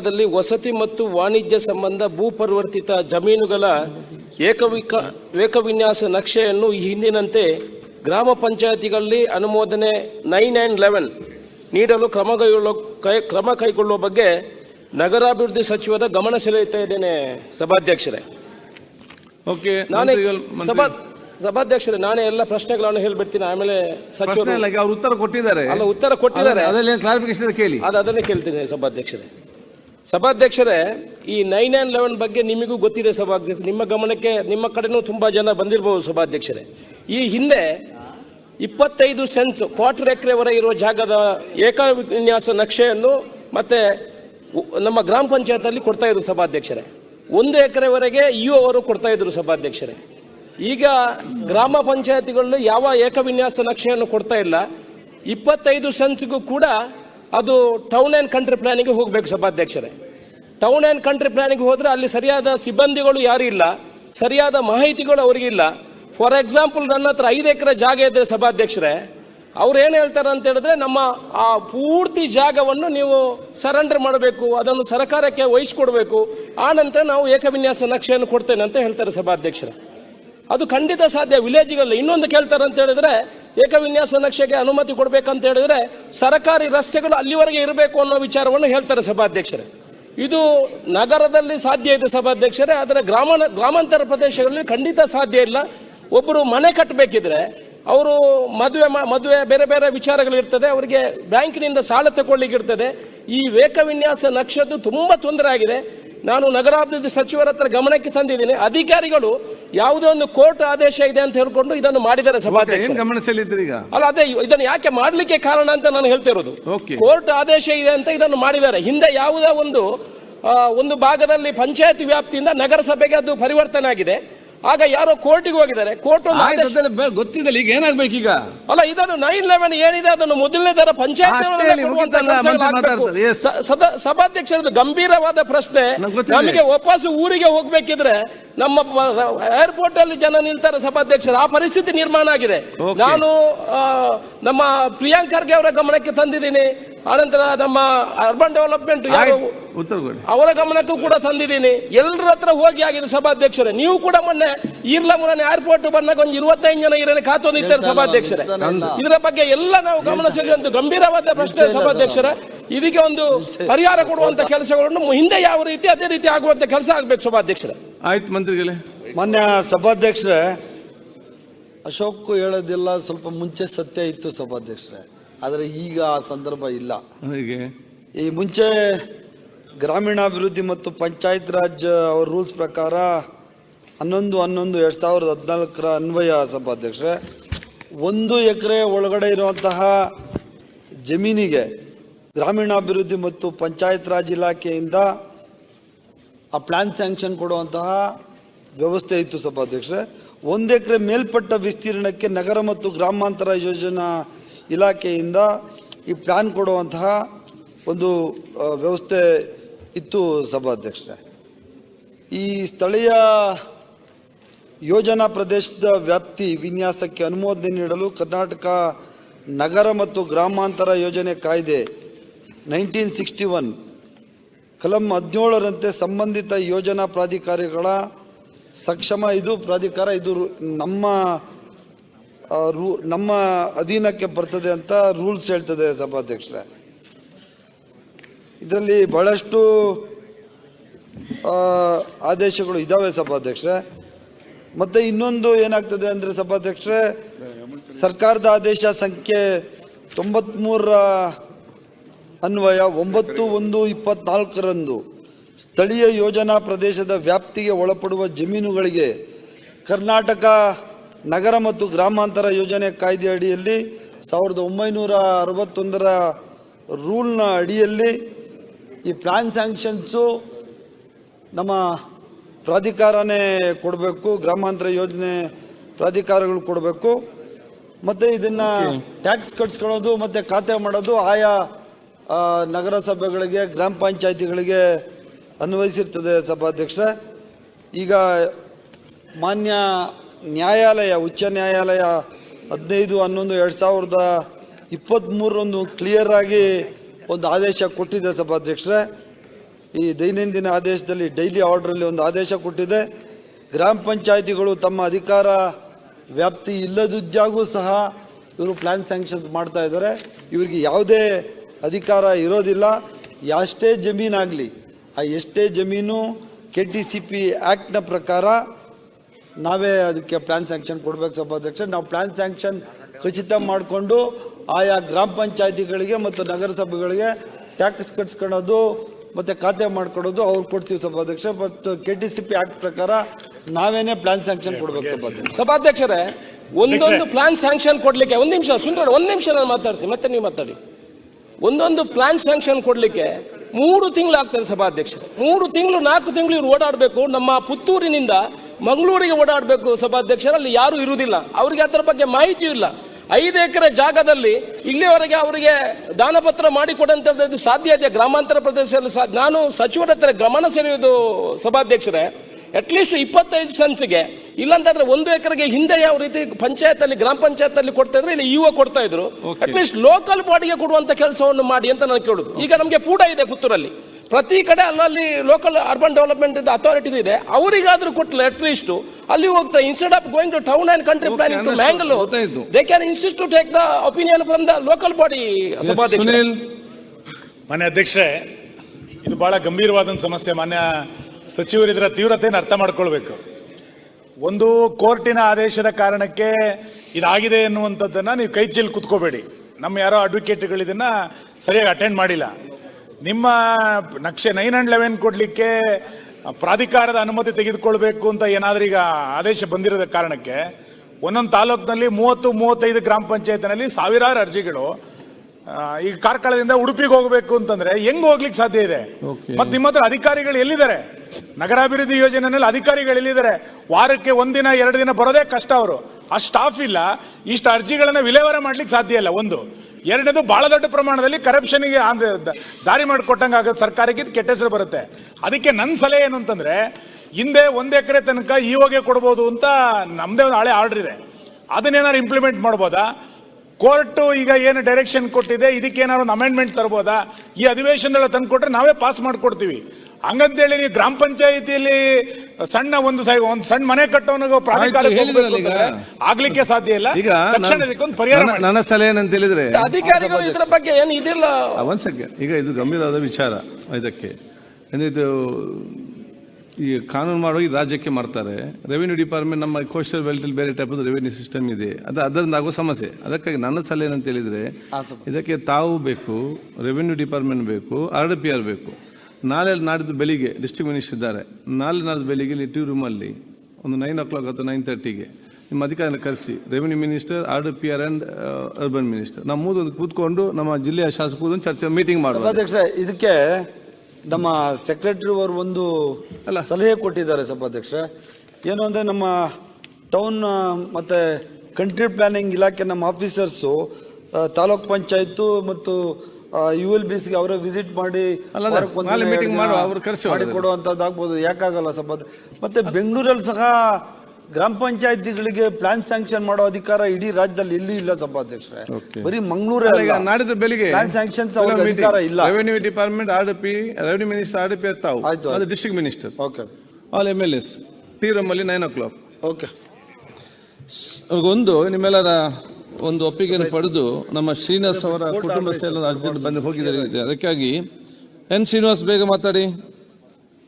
ದಲ್ಲಿ ವಸತಿ ಮತ್ತು ವಾಣಿಜ್ಯ ಸಂಬಂಧ ಭೂ ಪರಿವರ್ತಿತ ಜಮೀನುಗಳ ಏಕವಿಕ ಏಕವಿನ್ಯಾಸ ನಕ್ಷೆಯನ್ನು ಈ ಹಿಂದಿನಂತೆ ಗ್ರಾಮ ಪಂಚಾಯತಿಗಳಲ್ಲಿ ಅನುಮೋದನೆ ನೈನ್ ಆ್ಯಂಡ್ ಲೆವೆನ್ ನೀಡಲು ಕ್ರಮ ಕೈಗೊಳ್ಳೋ ಕೈ- ಕ್ರಮ ಕೈಗೊಳ್ಳುವ ಬಗ್ಗೆ ನಗರಾಭಿವೃದ್ಧಿ ಸಚಿವರ ಗಮನ ಸೆಳೆಯುತ್ತಾ ಇದ್ದೇನೆ ಸಭಾಧ್ಯಕ್ಷರೇ. ಓಕೆ ನಾನೇ ಸಭಾ ಸಭಾಧ್ಯಕ್ಷರೇ ನಾನೇ ಎಲ್ಲ ಪ್ರಶ್ನೆಗಳನ್ನು ಹೇಳ್ಬಿಡ್ತೀನಿ ಆಮೇಲೆ ಸಚಿವರು ಉತ್ತರ ಕೊಟ್ಟಿದ್ದಾರೆ. ಅಲ್ಲ ಉತ್ತರ ಕೊಟ್ಟಿದ್ದಾರೆ. ಅದರಲ್ಲಿ ಕ್ಲಾರಿಫಿಕೇಶನ್ ಕೇಳಿ. ಅದು ಅದನ್ನೇ ಕೇಳ್ತೀನಿ ಸಭಾಧ್ಯಕ್ಷರೇ. ಸಭಾಧ್ಯಕ್ಷರೇ, ಈ ನೈನ್ ಆ್ಯಂಡ್ ಲೆವೆನ್ ಬಗ್ಗೆ ನಿಮಗೂ ಗೊತ್ತಿದೆ ಸಭಾಧ್ಯಕ್ಷ, ನಿಮ್ಮ ಗಮನಕ್ಕೆ ನಿಮ್ಮ ಕಡೆನೂ ತುಂಬ ಜನ ಬಂದಿರಬಹುದು ಸಭಾಧ್ಯಕ್ಷರೇ. ಈ ಹಿಂದೆ ಇಪ್ಪತ್ತೈದು ಸೆನ್ಸ್ ಕ್ವಾರ್ಟರ್ ಎಕರೆವರೆ ಇರುವ ಜಾಗದ ಏಕವಿನ್ಯಾಸ ನಕ್ಷೆಯನ್ನು ಮತ್ತೆ ನಮ್ಮ ಗ್ರಾಮ ಪಂಚಾಯತ್ ಅಲ್ಲಿ ಕೊಡ್ತಾ ಇದ್ರು ಸಭಾಧ್ಯಕ್ಷರೇ. ಒಂದು ಎಕರೆವರೆಗೆ ಇಒ ಅವರು ಕೊಡ್ತಾ ಇದ್ರು ಸಭಾಧ್ಯಕ್ಷರೇ. ಈಗ ಗ್ರಾಮ ಪಂಚಾಯತಿಗಳು ಯಾವ ಏಕವಿನ್ಯಾಸ ನಕ್ಷೆಯನ್ನು ಕೊಡ್ತಾ ಇಲ್ಲ, ಇಪ್ಪತ್ತೈದು ಸೆನ್ಸ್ಗೂ ಕೂಡ ಅದು ಟೌನ್ ಆ್ಯಂಡ್ ಕಂಟ್ರಿ ಪ್ಲಾನಿಗೆ ಹೋಗಬೇಕು ಸಭಾಧ್ಯಕ್ಷರೇ. ಟೌನ್ ಆ್ಯಂಡ್ ಕಂಟ್ರಿ ಪ್ಲಾನಿಂಗ್ ಹೋದರೆ ಅಲ್ಲಿ ಸರಿಯಾದ ಸಿಬ್ಬಂದಿಗಳು ಯಾರು ಇಲ್ಲ, ಸರಿಯಾದ ಮಾಹಿತಿಗಳು ಅವರಿಗಿಲ್ಲ ಫಾರ್ ಎಕ್ಸಾಂಪಲ್ ನನ್ನ ಹತ್ರ ಐದು ಎಕರೆ ಜಾಗ ಇದ್ದರೆ ಸಭಾಧ್ಯಕ್ಷರೇ, ಅವ್ರು ಏನು ಹೇಳ್ತಾರೆ ಅಂತ ಹೇಳಿದ್ರೆ ನಮ್ಮ ಆ ಪೂರ್ತಿ ಜಾಗವನ್ನು ನೀವು ಸರೆಂಡರ್ ಮಾಡಬೇಕು, ಅದನ್ನು ಸರ್ಕಾರಕ್ಕೆ ವಹಿಸ್ಕೊಡ್ಬೇಕು. ಆ ನಂತರ ನಾವು ಏಕವಿನ್ಯಾಸ ನಕ್ಷೆಯನ್ನು ಕೊಡ್ತೇನೆ ಅಂತ ಹೇಳ್ತಾರೆ ಸಭಾಧ್ಯಕ್ಷರೇ. ಅದು ಖಂಡಿತ ಸಾಧ್ಯ ವಿಲೇಜ್ಗಳಲ್ಲಿ ಇನ್ನೊಂದು ಕೇಳ್ತಾರೆ ಅಂತ ಹೇಳಿದ್ರೆ ಏಕವಿನ್ಯಾಸ ನಕ್ಷೆಗೆ ಅನುಮತಿ ಕೊಡಬೇಕಂತ ಹೇಳಿದ್ರೆ ಸರ್ಕಾರಿ ರಸ್ತೆಗಳು ಅಲ್ಲಿವರೆಗೆ ಇರಬೇಕು ಅನ್ನೋ ವಿಚಾರವನ್ನು ಹೇಳ್ತಾರೆ ಸಭಾಧ್ಯಕ್ಷರೇ. ಇದು ನಗರದಲ್ಲಿ ಸಾಧ್ಯ ಇದೆ ಸಭಾಧ್ಯಕ್ಷರೇ, ಆದರೆ ಗ್ರಾಮ, ಗ್ರಾಮಾಂತರ ಪ್ರದೇಶಗಳಲ್ಲಿ ಖಂಡಿತ ಸಾಧ್ಯ ಇಲ್ಲ. ಒಬ್ಬರು ಮನೆ ಕಟ್ಟಬೇಕಿದ್ರೆ ಅವರು ಮದುವೆ ಮದುವೆ ಬೇರೆ ಬೇರೆ ವಿಚಾರಗಳು ಇರ್ತದೆ, ಅವರಿಗೆ ಬ್ಯಾಂಕಿನಿಂದ ಸಾಲ ತಗೊಳ್ಳಿಕ್ಕಿರ್ತದೆ ಈ ವೇಕವಿನ್ಯಾಸ ನಕ್ಷೆದು ತುಂಬಾ ತೊಂದರೆ ಆಗಿದೆ. ನಾನು ನಗರಾಭಿವೃದ್ಧಿ ಸಚಿವರ ಹತ್ರ ಗಮನಕ್ಕೆ ತಂದಿದ್ದೀನಿ. ಅಧಿಕಾರಿಗಳು ಯಾವುದೋ ಒಂದು ಕೋರ್ಟ್ ಆದೇಶ ಇದೆ ಅಂತ ಹೇಳ್ಕೊಂಡು ಇದನ್ನು ಮಾಡಿದ್ದಾರೆ ಏನ್ ಸಭಾಧ್ಯಕ್ಷ ಈಗ? ಅಲ್ಲ ಅದೇ ಇದನ್ನು ಯಾಕೆ ಮಾಡಲಿಕ್ಕೆ ಕಾರಣ ಅಂತ ನಾನು ಹೇಳ್ತಿರೋದು. Okay. ಕೋರ್ಟ್ ಆದೇಶ ಇದೆ ಅಂತ ಇದನ್ನು ಮಾಡಿದ್ದಾರೆ. ಹಿಂದೆ ಯಾವುದೋ ಒಂದು ಆ, ಒಂದು ಭಾಗದಲ್ಲಿ ಪಂಚಾಯತ್ ವ್ಯಾಪ್ತಿಯಿಂದ ನಗರಸಭೆಗೆ ಅದು ಪರಿವರ್ತನೆ ಆಗಿದೆ. ಆಗ ಯಾರೋ ಕೋರ್ಟಿಗೆ ಹೋಗಿದ್ದಾರೆ. ಕೋರ್ಟ್ ಗೊತ್ತಿದೆ ಈಗ ಏನಾಗ್ಬೇಕು ಈಗ? ಅಲ್ಲ ಇದನ್ನು ನೈನ್ ಲೆವೆನ್ ಏನಿದೆ ಅದನ್ನು ಮೊದಲನೇ ದರ ಪಂಚಾಯತ್ ಸಭಾಧ್ಯಕ್ಷ ಗಂಭೀರವಾದ ಪ್ರಶ್ನೆ. ನಮಗೆ ವಾಪಸ್ ಊರಿಗೆ ಹೋಗ್ಬೇಕಿದ್ರೆ ನಮ್ಮ ಏರ್ಪೋರ್ಟ್ ಅಲ್ಲಿ ಜನ ನಿಲ್ತಾರೆ ಸಭಾಧ್ಯಕ್ಷರು. ಆ ಪರಿಸ್ಥಿತಿ ನಿರ್ಮಾಣ ಆಗಿದೆ. ನಾನು ನಮ್ಮ ಪ್ರಿಯಾಂಕ್ ಖರ್ಗೆ ಅವರ ಗಮನಕ್ಕೆ ತಂದಿದ್ದೀನಿ. ಆನಂತರ ನಮ್ಮ ಅರ್ಬನ್ ಡೆವಲಪ್ಮೆಂಟ್ ಯಾರು? ಉತ್ತರ ಕೊಡಿ. ಅವರ ಗಮನಕ್ಕೂ ಕೂಡ ತಂದಿದ್ದೀನಿ. ಎಲ್ಲರ ಹತ್ರ ಹೋಗಿ ಆಗಿದೆ ಸಭಾಧ್ಯಕ್ಷರೇ. ನೀವು ಕೂಡ ಮೊನ್ನೆ ಈರ್ಲಮುರನ ಏರ್ಪೋರ್ಟ್ ಬಂದಾಗ ಒಂದು ಇರುವತ್ತೈದು ಜನ ಇರನೆ ಕಾತೊಂದಿದ್ದಾರೆ ಸಭಾಧ್ಯಕ್ಷರೇ. ಇದರ ಬಗ್ಗೆ ಎಲ್ಲ ನಾವು ಗಮನ ಒಂದು ಗಂಭೀರವಾದ ಪ್ರಶ್ನೆ ಸಭಾಧ್ಯಕ್ಷರ. ಇದಕ್ಕೆ ಒಂದು ಪರಿಹಾರ ಕೊಡುವಂತ ಕೆಲಸಗಳನ್ನು ಹಿಂದೆ ಯಾವ ರೀತಿ ಅದೇ ರೀತಿ ಆಗುವಂತ ಕೆಲಸ ಆಗ್ಬೇಕು ಸಭಾಧ್ಯಕ್ಷರೇ. ಆಯ್ತು ಮಂತ್ರಿಗಳೇ. ಮೊನ್ನೆ ಸಭಾಧ್ಯಕ್ಷರೇ ಅಶೋಕ್ ಹೇಳೋದಿಲ್ಲ ಸ್ವಲ್ಪ ಮುಂಚೆ ಸತ್ಯ ಇತ್ತು ಸಭಾಧ್ಯಕ್ಷರೇ. ಆದರೆ ಈಗ ಆ ಸಂದರ್ಭ ಇಲ್ಲ. ಹೀಗೆ. ಈ ಮುಂಚೆ ಗ್ರಾಮೀಣಾಭಿವೃದ್ಧಿ ಮತ್ತು ಪಂಚಾಯತ್ ರಾಜ್ ಅವರ ರೂಲ್ಸ್ ಪ್ರಕಾರ ಹನ್ನೊಂದು ಹನ್ನೊಂದು ಎರಡು ಸಾವಿರದ ಹದಿನಾಲ್ಕರ ಅನ್ವಯ ಸಭಾಧ್ಯಕ್ಷರೇ ಒಂದು ಎಕರೆ ಒಳಗಡೆ ಇರುವಂತಹ ಜಮೀನಿಗೆ ಗ್ರಾಮೀಣಾಭಿವೃದ್ಧಿ ಮತ್ತು ಪಂಚಾಯತ್ ರಾಜ್ ಇಲಾಖೆಯಿಂದ ಆ ಪ್ಲಾನ್ ಸ್ಯಾಂಕ್ಷನ್ ಕೊಡುವಂತಹ ವ್ಯವಸ್ಥೆ ಇತ್ತು ಸಭಾಧ್ಯಕ್ಷರೇ. ಒಂದು ಎಕರೆ ಮೇಲ್ಪಟ್ಟ ವಿಸ್ತೀರ್ಣಕ್ಕೆ ನಗರ ಮತ್ತು ಗ್ರಾಮಾಂತರ ಯೋಜನಾ ಇಲಾಖೆಯಿಂದ ಈ ಪ್ಲಾನ್ ಕೊಡುವಂತಹ ಒಂದು ವ್ಯವಸ್ಥೆ ಇತ್ತು ಸಭಾಧ್ಯಕ್ಷರೇ. ಈ ಸ್ಥಳೀಯ ಯೋಜನಾ ಪ್ರದೇಶದ ವ್ಯಾಪ್ತಿ ವಿನ್ಯಾಸಕ್ಕೆ ಅನುಮೋದನೆ ನೀಡಲು ಕರ್ನಾಟಕ ನಗರ ಮತ್ತು ಗ್ರಾಮಾಂತರ ಯೋಜನೆ ಕಾಯ್ದೆ ನೈನ್ಟೀನ್ ಸಿಕ್ಸ್ಟಿ ಒನ್, ಕಲಂ ಹದಿನೇಳರಂತೆ ಸಂಬಂಧಿತ ಯೋಜನಾ ಪ್ರಾಧಿಕಾರಗಳ ಸಕ್ಷಮ ಇದು ಪ್ರಾಧಿಕಾರ, ಇದು ನಮ್ಮ ನಮ್ಮ ಅಧೀನಕ್ಕೆ ಬರ್ತದೆ ಅಂತ ರೂಲ್ಸ್ ಹೇಳ್ತದೆ ಸಭಾಧ್ಯಕ್ಷರೇ. ಇದರಲ್ಲಿ ಬಹಳಷ್ಟು ಆದೇಶಗಳು ಇದಾವೆ ಸಭಾಧ್ಯಕ್ಷರೇ. ಮತ್ತೆ ಇನ್ನೊಂದು ಏನಾಗ್ತದೆ ಅಂದ್ರೆ ಸಭಾಧ್ಯಕ್ಷರೇ, ಸರ್ಕಾರದ ಆದೇಶ ಸಂಖ್ಯೆ ತೊಂಬತ್ಮೂರರ ಅನ್ವಯ ಒಂಬತ್ತು ಒಂದು ಇಪ್ಪತ್ನಾಲ್ಕರಂದು ಸ್ಥಳೀಯ ಯೋಜನಾ ಪ್ರದೇಶದ ವ್ಯಾಪ್ತಿಗೆ ಒಳಪಡುವ ಜಮೀನುಗಳಿಗೆ ಕರ್ನಾಟಕ ನಗರ ಮತ್ತು ಗ್ರಾಮಾಂತರ ಯೋಜನೆ ಕಾಯ್ದೆ ಅಡಿಯಲ್ಲಿ ಸಾವಿರದ ಒಂಬೈನೂರ ಅರವತ್ತೊಂದರ ರೂಲ್ನ ಅಡಿಯಲ್ಲಿ ಈ ಪ್ಲ್ಯಾನ್ ಸ್ಯಾಂಕ್ಷನ್ಸು ನಮ್ಮ ಪ್ರಾಧಿಕಾರನೇ ಕೊಡಬೇಕು ಗ್ರಾಮಾಂತರ ಯೋಜನೆ ಪ್ರಾಧಿಕಾರಗಳು ಕೊಡಬೇಕು. ಮತ್ತು ಇದನ್ನು ಟ್ಯಾಕ್ಸ್ ಕಟ್ಸ್ಕೊಳ್ಳೋದು ಮತ್ತು ಖಾತೆ ಮಾಡೋದು ಆಯಾ ನಗರಸಭೆಗಳಿಗೆ ಗ್ರಾಮ ಪಂಚಾಯತಿಗಳಿಗೆ ಅನ್ವಯಿಸಿರ್ತದೆ ಸಭಾಧ್ಯಕ್ಷ ಈಗ ಮಾನ್ಯ ನ್ಯಾಯಾಲಯ, ಉಚ್ಚ ನ್ಯಾಯಾಲಯ ಹದಿನೈದು, ಹನ್ನೊಂದು, ಎರಡು ಸಾವಿರದ ಇಪ್ಪತ್ತ್ಮೂರರಂದು ಕ್ಲಿಯರ್ ಆಗಿ ಒಂದು ಆದೇಶ ಕೊಟ್ಟಿದೆ ಸಭಾಧ್ಯಕ್ಷರೇ. ಈ ದೈನಂದಿನ ಆದೇಶದಲ್ಲಿ ಡೈಲಿ ಆರ್ಡ್ರಲ್ಲಿ ಒಂದು ಆದೇಶ ಕೊಟ್ಟಿದೆ. ಗ್ರಾಮ ಪಂಚಾಯಿತಿಗಳು ತಮ್ಮ ಅಧಿಕಾರ ವ್ಯಾಪ್ತಿ ಇಲ್ಲದಿದ್ದಾಗೂ ಸಹ ಇವರು ಪ್ಲಾನ್ ಸ್ಯಾಂಕ್ಷನ್ಸ್ ಮಾಡ್ತಾ ಇದ್ದಾರೆ. ಇವರಿಗೆ ಯಾವುದೇ ಅಧಿಕಾರ ಇರೋದಿಲ್ಲ. ಎಷ್ಟೇ ಜಮೀನಾಗಲಿ, ಆ ಎಷ್ಟೇ ಜಮೀನು ಕೆ ಟಿ ಸಿ ಪಿ ಆ್ಯಕ್ಟ್ನ ಪ್ರಕಾರ ನಾವೇ ಅದಕ್ಕೆ ಪ್ಲಾನ್ ಸ್ಯಾಂಕ್ಷನ್ ಕೊಡಬೇಕು ಸಭಾಧ್ಯಕ್ಷ. ನಾವು ಪ್ಲಾನ್ ಸ್ಯಾಂಕ್ಷನ್ ಖಚಿತ ಮಾಡಿಕೊಂಡು ಆಯಾ ಗ್ರಾಮ ಪಂಚಾಯತಿಗಳಿಗೆ ಮತ್ತು ನಗರಸಭೆಗಳಿಗೆ ಟ್ಯಾಕ್ಸ್ ಕಟ್ಸ್ಕೊಳ್ಳೋದು ಮತ್ತು ಖಾತೆ ಮಾಡ್ಕೊಡೋದು ಅವ್ರು ಕೊಡ್ತೀವಿ ಸಭಾಧ್ಯಕ್ಷ. ಮತ್ತು K T C P act ಪ್ರಕಾರ ನಾವೇನೇ ಪ್ಲಾನ್ ಸ್ಯಾಂಕ್ಷನ್ ಕೊಡಬೇಕು ಸಭಾಧ್ಯಕ್ಷ. ಸಭಾಧ್ಯಕ್ಷರೇ, ಒಂದೊಂದು ಪ್ಲಾನ್ ಸ್ಯಾಂಕ್ಷನ್ ಕೊಡಲಿಕ್ಕೆ ಒಂದು ನಿಮಿಷ, ಸುಂದರ ಒಂದು ನಿಮಿಷ ನಾನು ಮಾತಾಡ್ತೀನಿ, ಮತ್ತೆ ನೀವು ಮಾತಾಡಿ. ಒಂದೊಂದು ಪ್ಲಾನ್ ಸ್ಯಾಂಕ್ಷನ್ ಕೊಡಲಿಕ್ಕೆ ಮೂರು ತಿಂಗಳು ಆಗ್ತದೆ ಸಭಾಧ್ಯಕ್ಷರು. ಮೂರು ತಿಂಗಳು, ನಾಲ್ಕು ತಿಂಗಳು ಇವ್ರು ಓಡಾಡಬೇಕು. ನಮ್ಮ ಪುತ್ತೂರಿನಿಂದ ಮಂಗಳೂರಿಗೆ ಓಡಾಡಬೇಕು ಸಭಾಧ್ಯಕ್ಷರಲ್ಲಿ ಯಾರು ಇರುವುದಿಲ್ಲ. ಅವರಿಗೆ ಅದರ ಬಗ್ಗೆ ಮಾಹಿತಿಯೂ ಇಲ್ಲ. ಐದು ಎಕರೆ ಜಾಗದಲ್ಲಿ ಇಲ್ಲಿವರೆಗೆ ಅವರಿಗೆ ದಾನಪತ್ರ ಮಾಡಿಕೊಡಂತದ್ದು ಸಾಧ್ಯ ಇದೆ ಗ್ರಾಮಾಂತರ ಪ್ರದೇಶದಲ್ಲಿ ನಾನು ಸಚಿವರ ಹತ್ರ ಗಮನ ಸೆಳೆಯುವುದು ಸಭಾಧ್ಯಕ್ಷರೇ. ಅಟ್ಲೀಸ್ಟ್ ಇಪ್ಪತ್ತೈದು ಸೆನ್ಸ್ಗೆ ಇಲ್ಲಾಂತಂದ್ರೆ ಒಂದು ಎಕರೆಗೆ ಹಿಂದೆ ಯಾವ ರೀತಿ ಪಂಚಾಯತ್ ಅಲ್ಲಿ ಗ್ರಾಮ ಪಂಚಾಯತ್ ಅಲ್ಲಿ ಕೊಡ್ತಾ ಇದ್ರೆ. ಇಲ್ಲಿ ಇವ ಕೊಡ್ತಾ ಇದ್ರು ಅಟ್ಲೀಸ್ಟ್ ಲೋಕಲ್ ಬಾಡಿಗೆ ಕೊಡುವಂತ ಕೆಲಸವನ್ನು ಮಾಡಿ ಅಂತ ನಾನು ಕೇಳುದು. ಈಗ ನಮಗೆ ಕೂಡ ಇದೆ ಪುತ್ತೂರಲ್ಲಿ. ಪ್ರತಿ ಕಡೆ ಅಲ್ಲಲ್ಲಿ ಲೋಕಲ್ ಅರ್ಬನ್ ಡೆವಲಪ್ಮೆಂಟ್ ಅಥಾರಿಟಿ ಇದೆ. ಅವರಿಗಾದ್ರೂ ಕೊಟ್ಟಲೆ ಅಟ್ಲೀಸ್ಟ್ ಅಲ್ಲಿ ಹೋಗ್ತಾ instead of going to town and country planning to Mangalore they can insist to take the opinion from the local body ಸಭಾಧ್ಯಕ್ಷ ಮಾನ್ಯ ಅಧ್ಯಕ್ಷರೇ ಇದು ಬಹಳ ಗಂಭೀರವಾದ ಸಮಸ್ಯೆ. ಮಾನ್ಯ ಸಚಿವರಿದ್ರ ಇದರ ತೀವ್ರತೆಯನ್ನು ಅರ್ಥ ಮಾಡ್ಕೊಳ್ಬೇಕು. ಒಂದು ಕೋರ್ಟಿನ ಆದೇಶದ ಕಾರಣಕ್ಕೆ ಇದಾಗಿದೆ ಎನ್ನುವಂಥದ್ದನ್ನ ನೀವು ಕೈ ಚೀಲ್ ಕುತ್ಕೋಬೇಡಿ. ನಮ್ಮ ಯಾರೋ ಅಡ್ವೊಕೇಟ್ಗಳು ಇದನ್ನ ಸರಿಯಾಗಿ ಅಟೆಂಡ್ ಮಾಡಿಲ್ಲ. ನಿಮ್ಮ ನಕ್ಷೆ ನೈನ್ ಅಂಡ್ ಲೆವೆನ್ ಕೊಡ್ಲಿಕ್ಕೆ ಪ್ರಾಧಿಕಾರದ ಅನುಮತಿ ತೆಗೆದುಕೊಳ್ಬೇಕು ಅಂತ ಏನಾದ್ರೂ ಈಗ ಆದೇಶ ಬಂದಿರೋದ ಕಾರಣಕ್ಕೆ, ಒಂದೊಂದು ತಾಲೂಕಿನಲ್ಲಿ ಮೂವತ್ತು, ಮೂವತ್ತೈದು ಗ್ರಾಮ ಪಂಚಾಯತ್ನಲ್ಲಿ ಸಾವಿರಾರು ಅರ್ಜಿಗಳು ಈಗ ಕಾರ್ಕಳದಿಂದ ಉಡುಪಿಗೆ ಹೋಗಬೇಕು ಅಂತಂದ್ರೆ ಹೆಂಗ್ ಹೋಗ್ಲಿಕ್ಕೆ ಸಾಧ್ಯ ಇದೆ. ಮತ್ತೆ ನಿಮ್ಮ ಹತ್ರ ಅಧಿಕಾರಿಗಳು ಎಲ್ಲಿದ್ದಾರೆ? ನಗರಾಭಿವೃದ್ಧಿ ಯೋಜನೆಯಲ್ಲಿ ಅಧಿಕಾರಿಗಳು ಎಲ್ಲಿದ್ದಾರೆ? ವಾರಕ್ಕೆ ಒಂದಿನ ಎರಡು ದಿನ ಬರೋದೇ ಕಷ್ಟ ಅವರು. ಆ ಸ್ಟಾಫ್ ಇಲ್ಲ. ಇಷ್ಟು ಅರ್ಜಿಗಳನ್ನ ವಿಲೇವಾರ ಮಾಡ್ಲಿಕ್ಕೆ ಸಾಧ್ಯ ಇಲ್ಲ ಒಂದು. ಎರಡನೇದು ಬಹಳ ದೊಡ್ಡ ಪ್ರಮಾಣದಲ್ಲಿ ಕರಪ್ಷನ್ಗೆ ದಾರಿ ಮಾಡಿಕೊಟ್ಟಂಗೆ ಆಗೋದು ಸರ್ಕಾರಕ್ಕೆ ಕೆಟ್ಟ ಹೆಸರು ಬರುತ್ತೆ. ಅದಕ್ಕೆ ನನ್ನ ಸಲಹೆ ಏನು ಅಂತಂದ್ರೆ ಹಿಂದೆ ಒಂದ್ ಎಕರೆ ತನಕ ಇವಾಗೆ ಕೊಡ್ಬೋದು ಅಂತ ನಮ್ದೇ ಒಂದು ಹಳೆ ಆರ್ಡರ್ ಇದೆ. ಅದನ್ನೇನಾದ್ರು ಇಂಪ್ಲಿಮೆಂಟ್ ಮಾಡ್ಬೋದಾ? ಕೋರ್ಟ್ ಈಗ ಏನು ಡೈರೆಕ್ಷನ್ ಕೊಟ್ಟಿದೆ ಇದಕ್ಕೆ ಏನಾದ್ರು ಒಂದು ಅಮೆಂಡ್ಮೆಂಟ್ ತರ್ಬೋದಾ? ಈ ಅಧಿವೇಶನದಲ್ಲಿ ತಂದು ಕೊಟ್ರೆ ನಾವೇ ಪಾಸ್ ಮಾಡ್ಕೊಡ್ತೀವಿ. ಹಂಗಂತೇಳಿ ನೀವು ಗ್ರಾಮ ಪಂಚಾಯಿತಿಯಲ್ಲಿ ಸಣ್ಣ ಒಂದು ಸೈ- ಒಂದು ಸಣ್ಣ ಮನೆ ಕಟ್ಟೋನಿಗೆ ಪ್ರಾಧಿಕಾರ. ಆಗ್ಲಿಕ್ಕೆ ಸಾಧ್ಯ ಇಲ್ಲ. ಈಗ ಒಂದು ಪರಿಹಾರ ನನ್ನ- ಸಲಹೆ ಏನಂತ ಹೇಳಿದ್ರೆ ಅಧಿಕಾರಿಗಳು ಇದರ ಬಗ್ಗೆ ಏನು ಇದಿಲ್ಲ. ಒಂದ್ ಸೆಕೆಂಡ್ ಈಗ ಇದು ಗಂಭೀರವಾದ ವಿಚಾರ ಇದಕ್ಕೆ. ಇದು ಈ ಕಾನೂನು ಮಾಡೋ ರಾಜ್ಯಕ್ಕೆ ಮಾಡ್ತಾರೆ ರೆವಿನ್ಯೂ ಡಿಪಾರ್ಟ್ಮೆಂಟ್ ನಮ್ಮ ಕೋಸ್ಟಲ್ ಬೆಲ್ಟಲ್ಲಿ ಬೇರೆ ಟೈಪ್ ರೆವಿನ್ಯೂ ಸಿಸ್ಟಮ್ ಇದೆ. ಅದು ಅದರಿಂದ ಆಗೋ ಸಮಸ್ಯೆ. ಅದಕ್ಕಾಗಿ ನನ್ನ ಸಲಹೆ ಏನಂತ ಹೇಳಿದ್ರೆ ಇದಕ್ಕೆ ತಾವು ಬೇಕು ರೆವಿನ್ಯೂ ಡಿಪಾರ್ಟ್ಮೆಂಟ್ ಬೇಕು ಆರ್ ಪಿ ಆರ್ ಬೇಕು. ನಾಳೆ ನಾಡಿದ್ದು ಬೆಳಿಗ್ಗೆ ಡಿಸ್ಟ್ರಿಕ್ಟ್ ಮಿನಿಸ್ಟರ್ ಇದ್ದಾರೆ. ನಾಳೆ ನಾಡಿದ್ದು ಬೆಳಿಗ್ಗೆ ಇಲ್ಲಿ ಟಿ ರೂಮಲ್ಲಿ ಒಂದು ನೈನ್ ಓ ಕ್ಲಾಕ್ ಅಥವಾ ನೈನ್ ತರ್ಟಿಗೆ ನಿಮ್ಮ ಅಧಿಕಾರಿನ ಕರೆಸಿ revenue minister R P R and urban minister ನಾವು ಮೂರು ಕೂತ್ಕೊಂಡು ನಮ್ಮ ಜಿಲ್ಲೆಯ ಶಾಸಕರು ಚರ್ಚೆ ಮೀಟಿಂಗ್ ಮಾಡೋದು ಅಧ್ಯಕ್ಷ ಇದಕ್ಕೆ ನಮ್ಮ ಸೆಕ್ರೆಟರಿ ಅವರು ಒಂದು. ಸಲಹೆ ಕೊಟ್ಟಿದ್ದಾರೆ ಸಭಾಧ್ಯಕ್ಷ. ಏನು ಅಂದರೆ ನಮ್ಮ ಟೌನ್ ಮತ್ತೆ ಕಂಟ್ರಿ ಪ್ಲಾನಿಂಗ್ ಇಲಾಖೆ ನಮ್ಮ ಆಫೀಸರ್ಸು ತಾಲೂಕ್ ಪಂಚಾಯತ್ ಮತ್ತು ಯು ಎಲ್ ಬಿ ಸಿಗೆ ಅವರೇ ವಿಸಿಟ್ ಮಾಡಿ ಮೀಟಿಂಗ್ ಮಾಡಿ ಕೊಡುವಂಥದ್ದು ಆಗ್ಬೋದು. ಯಾಕಾಗಲ್ಲ ಸಭಾ ಮತ್ತೆ ಬೆಂಗಳೂರಲ್ಲಿ ಸಹ ಗ್ರಾಮ ಪಂಚಾಯತಿಗಳಿಗೆ ಪ್ಲಾನ್ ಸ್ಯಾಂಕ್ಷನ್ ಮಾಡೋ ಅಧಿಕಾರ ಇಡೀ ರಾಜ್ಯದಲ್ಲಿ ಎಲ್ಲಿ ಇಲ್ಲ ಸಭಾಧ್ಯಕ್ಷರೇ. ಬರೀ ಮಂಗಳೂರಲ್ಲಿ ನಾಡಿದ್ದು ಬೆಳಿಗ್ಗೆ ಪ್ಲಾನ್ ಸ್ಯಾಂಕ್ಷನ್ ಅಧಿಕಾರ ಇಲ್ಲ. Revenue department R P revenue minister R P ತಾವು ಆಯ್ತು, ಆಯ್ತು. ಅದು district minister okay all M L S ಅಲ್ಲಿ ನೈನ್ ಓ ಕ್ಲಾಕ್ ಓಕೆ ಒಂದು ನಿಮ್ಮೆಲ್ಲರ ಒಂದು ಒಪ್ಪಿಗೆಯನ್ನು ಪಡೆದು ನಮ್ಮ ಶ್ರೀನಿವಾಸ್ ಅವರ ಕುಟುಂಬ ಸೇರಿ ಅರ್ಜೆಂಟ್ ಬಂದು ಹೋಗಿದ್ದಾರೆ ಅದಕ್ಕಾಗಿ ಎನ್ ಶ್ರೀನಿವಾಸ್ ಬೇಗ ಮಾತಾಡಿ.